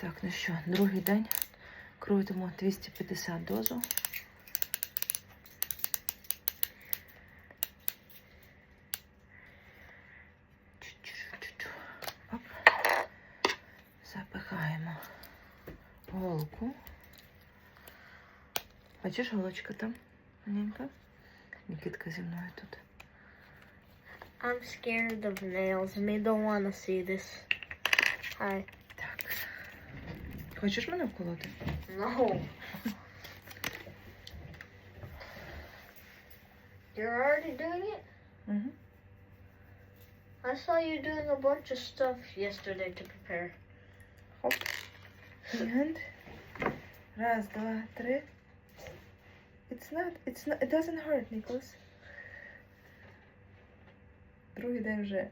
Так, ну що, другий день. Крутимо 250 дозу. Оп. Запихаємо голку. Бачиш, голочка там? Маленька. Нікітка зі мною тут. I'm scared of nails and they don't want to see this. Hi. Так. Хочеш мене вколоти? No. You're already doing it? Угу. I saw you doing a bunch of stuff yesterday to prepare. Хоп. And раз, два, три. It's not, it's not, it doesn't hurt, Nicholas. Другий день вже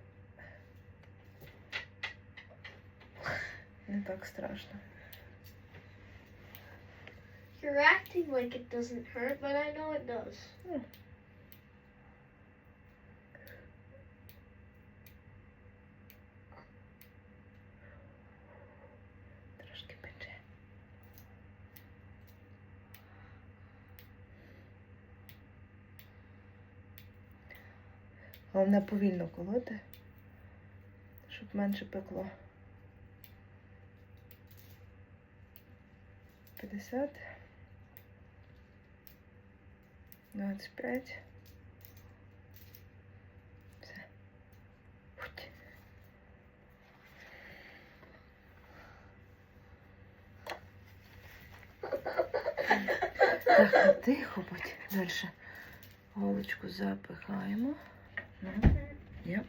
не так страшно. You're acting like it doesn't hurt, but I know it does. Трошки пече. Головне повільно колоти, щоб менше пекло. 50. 25. Все. Хуть. Так, тихо будь. Далі. Голочку запихаємо. Ну, є.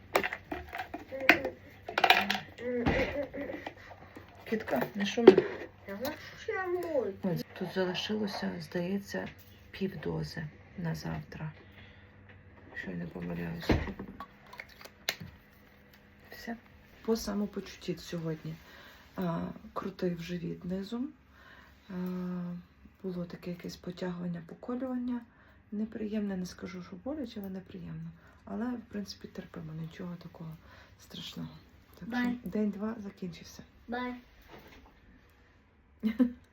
Кітка, не шуми. Тут залишилося, здається, півдози на завтра. Якщо я не помиляюся. Все. По самопочутті сьогодні. А, крутив живіт низом. А, було таке якесь потягування, поколювання. Неприємне, не скажу, що боляче, але неприємно. Але, в принципі, терпимо, нічого такого страшного. Так що день-два закінчився. Bye.